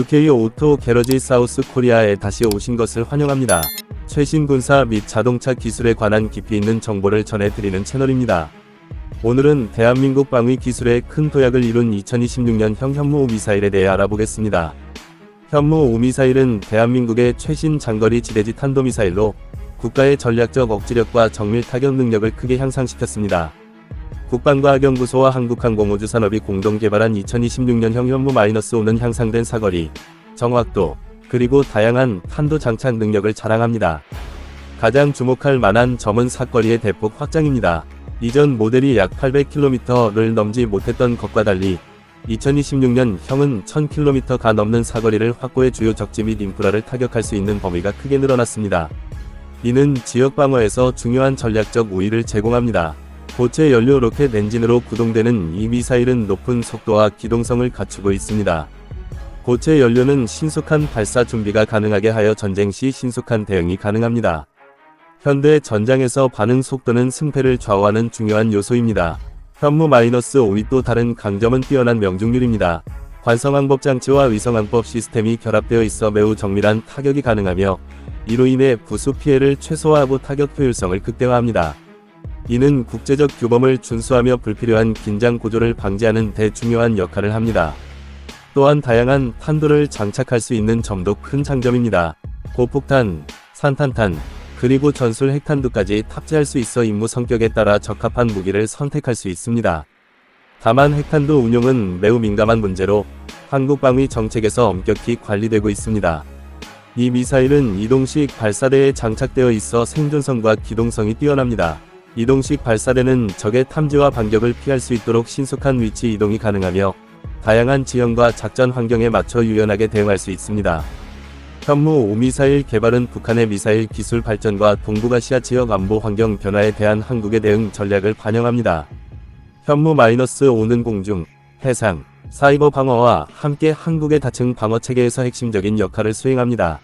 UK 오토 게러지 사우스 코리아에 다시 오신 것을 환영합니다. 최신 군사 및 자동차 기술에 관한 깊이 있는 정보를 전해드리는 채널입니다. 오늘은 대한민국 방위 기술에 큰 도약을 이룬 2026년형 현무 5미사일에 대해 알아보겠습니다. 현무 5미사일은 대한민국의 최신 장거리 지대지 탄도미사일로 국가의 전략적 억지력과 정밀 타격 능력을 크게 향상시켰습니다. 국방과 학연구소와 한국항공우주 산업이 공동 개발한 2026년형 현무 마이너스 5는 향상된 사거리, 정확도, 그리고 다양한 탄도 장착 능력을 자랑합니다. 가장 주목할 만한 점은 사거리의 대폭 확장입니다. 이전 모델이 약 800km를 넘지 못했던 것과 달리 2026년 형은 1000km가 넘는 사거리를 확보해 주요 적지 및 인프라를 타격할 수 있는 범위가 크게 늘어났습니다. 이는 지역 방어에서 중요한 전략적 우위를 제공합니다. 고체 연료 로켓 엔진으로 구동되는 이 미사일은 높은 속도와 기동성을 갖추고 있습니다. 고체 연료는 신속한 발사 준비가 가능하게 하여 전쟁 시 신속한 대응이 가능합니다. 현대 전장에서 반응 속도는 승패를 좌우하는 중요한 요소입니다. 현무 마이너스 5위 또 다른 강점은 뛰어난 명중률입니다. 관성항법 장치와 위성항법 시스템이 결합되어 있어 매우 정밀한 타격이 가능하며 이로 인해 부수 피해를 최소화하고 타격 효율성을 극대화합니다. 이는 국제적 규범을 준수하며 불필요한 긴장 고조를 방지하는 데 중요한 역할을 합니다. 또한 다양한 탄도를 장착할 수 있는 점도 큰 장점입니다. 고폭탄, 산탄탄, 그리고 전술 핵탄두까지 탑재할 수 있어 임무 성격에 따라 적합한 무기를 선택할 수 있습니다. 다만 핵탄두 운용은 매우 민감한 문제로 한국 방위 정책에서 엄격히 관리되고 있습니다. 이 미사일은 이동식 발사대에 장착되어 있어 생존성과 기동성이 뛰어납니다. 이동식 발사대는 적의 탐지와 반격을 피할 수 있도록 신속한 위치 이동이 가능하며 다양한 지형과 작전 환경에 맞춰 유연하게 대응할 수 있습니다. 현무 5미사일 개발은 북한의 미사일 기술 발전과 동북아시아 지역 안보 환경 변화에 대한 한국의 대응 전략을 반영합니다. 현무-5는 공중, 해상, 사이버 방어와 함께 한국의 다층 방어 체계에서 핵심적인 역할을 수행합니다.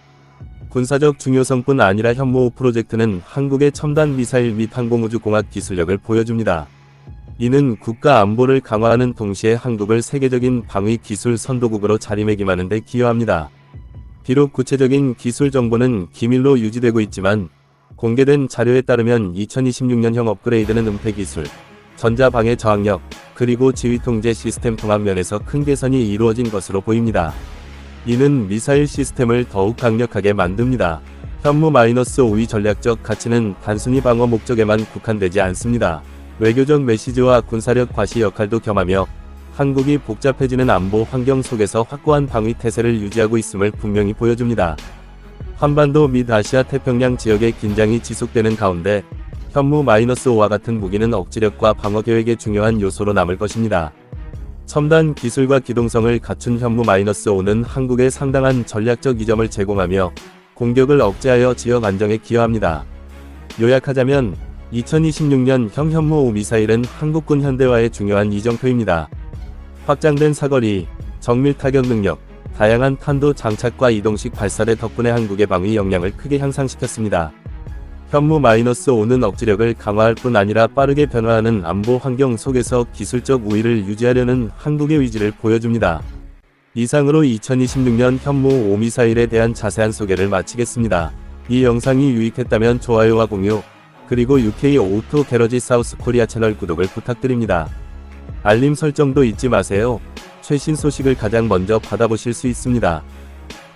군사적 중요성뿐 아니라 현무 5 프로젝트는 한국의 첨단 미사일 및 항공우주공학 기술력을 보여줍니다. 이는 국가 안보를 강화하는 동시에 한국을 세계적인 방위 기술 선도국으로 자리매김하는 데 기여합니다. 비록 구체적인 기술 정보는 기밀로 유지되고 있지만 공개된 자료에 따르면 2026년형 업그레이드는 은폐 기술, 전자방해 저항력, 그리고 지휘 통제 시스템 통합 면에서 큰 개선이 이루어진 것으로 보입니다. 이는 미사일 시스템을 더욱 강력하게 만듭니다. 현무-5위 전략적 가치는 단순히 방어 목적에만 국한되지 않습니다. 외교적 메시지와 군사력 과시 역할도 겸하며 한국이 복잡해지는 안보 환경 속에서 확고한 방위 태세를 유지하고 있음을 분명히 보여줍니다. 한반도 및 아시아 태평양 지역의 긴장이 지속되는 가운데 현무-5와 같은 무기는 억지력과 방어 계획의 중요한 요소로 남을 것입니다. 첨단 기술과 기동성을 갖춘 현무-5는 한국에 상당한 전략적 이점을 제공하며 공격을 억제하여 지역 안정에 기여합니다. 요약하자면 2026년 형 현무 5 미사일은 한국군 현대화의 중요한 이정표입니다. 확장된 사거리, 정밀 타격 능력, 다양한 탄도 장착과 이동식 발사대 덕분에 한국의 방위 역량을 크게 향상시켰습니다. 현무-5는 억지력을 강화할 뿐 아니라 빠르게 변화하는 안보 환경 속에서 기술적 우위를 유지하려는 한국의 의지를 보여줍니다. 이상으로 2026년 현무 5 미사일에 대한 자세한 소개를 마치겠습니다. 이 영상이 유익했다면 좋아요와 공유, 그리고 UK 오토 게러지 사우스 코리아 채널 구독을 부탁드립니다. 알림 설정도 잊지 마세요. 최신 소식을 가장 먼저 받아보실 수 있습니다.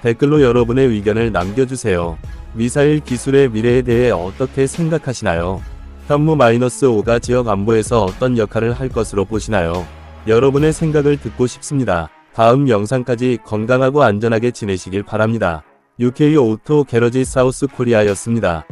댓글로 여러분의 의견을 남겨주세요. 미사일 기술의 미래에 대해 어떻게 생각하시나요? 현무-5가 지역 안보에서 어떤 역할을 할 것으로 보시나요? 여러분의 생각을 듣고 싶습니다. 다음 영상까지 건강하고 안전하게 지내시길 바랍니다. UK 오토 게러지 사우스 코리아였습니다.